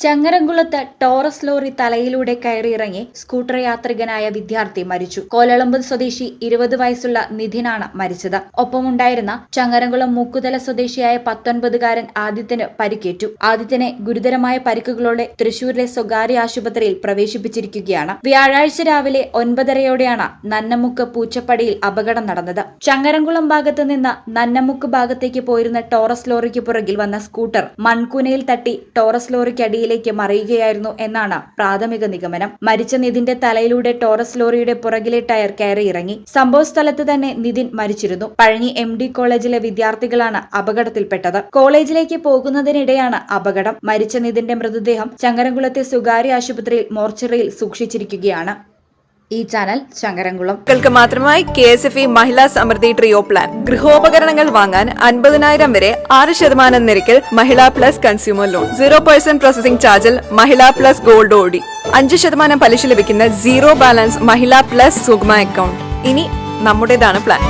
ചങ്ങരംകുളത്ത് Taurus lorry തലയിലൂടെ കയറിയിറങ്ങി scooter യാത്രികനായ വിദ്യാർത്ഥി മരിച്ചു. കോലളമ്പ് സ്വദേശി ഇരുപത് വയസ്സുള്ള നിധിനാണ് മരിച്ചത്. ഒപ്പമുണ്ടായിരുന്ന ചങ്ങരംകുളം മൂക്കുതല സ്വദേശിയായ പത്തൊൻപതുകാരൻ ആദിത്യന് പരിക്കേറ്റു. ആദിത്യനെ ഗുരുതരമായ പരിക്കുകളോടെ തൃശൂരിലെ സ്വകാര്യ ആശുപത്രിയിൽ പ്രവേശിപ്പിച്ചിരിക്കുകയാണ്. വ്യാഴാഴ്ച രാവിലെ ഒൻപതരയോടെയാണ് നന്നമുക്ക് പൂച്ചപ്പടിയിൽ അപകടം നടന്നത്. ചങ്ങരംകുളം ഭാഗത്ത് നിന്ന് നന്നമുക്ക് ഭാഗത്തേക്ക് പോയിരുന്ന ടോറസ് ലോറിക്ക് പുറകിൽ വന്ന സ്കൂട്ടർ മൺകുനയിൽ തട്ടി ടോറസ് ലോറിക്ക് അടിയിലേക്ക് മറിയുകയായിരുന്നു എന്നാണ് പ്രാഥമിക നിഗമനം. മരിച്ച നിതിന്റെ തലയിലൂടെ ടോറസ് ലോറിയുടെ പുറകിലെ ടയർ കയറി ഇറങ്ങി. സംഭവ സ്ഥലത്ത് തന്നെ നിതിൻ മരിച്ചിരുന്നു. പഴഞ്ഞി എം ഡി കോളേജിലെ വിദ്യാർത്ഥികളാണ് അപകടത്തിൽപ്പെട്ടത്. കോളേജിലേക്ക് പോകുന്നതിനിടെയാണ് അപകടം. മരിച്ച നിതിന്റെ മൃതദേഹം ചങ്ങരംകുളത്തെ സ്വകാര്യ ആശുപത്രിയിൽ മോർച്ചറിയിൽ സൂക്ഷിച്ചിരിക്കുകയാണ്. ഈ ചാനൽ മക്കൾക്ക് മാത്രമായി K S F E Mahila Samriddhi trio plan ഗൃഹോപകരണങ്ങൾ വാങ്ങാൻ അൻപതിനായിരം വരെ ആറ് ശതമാനം നിരക്കിൽ Mahila plus consumer loan zero percent processing ചാർജിൽ മഹിളാ പ്ലസ് ഗോൾഡ് ഓടി. അഞ്ച് ശതമാനം പലിശ ലഭിക്കുന്ന zero balance Mahila plus Sugama account ഇനി നമ്മുടേതാണ് പ്ലാൻ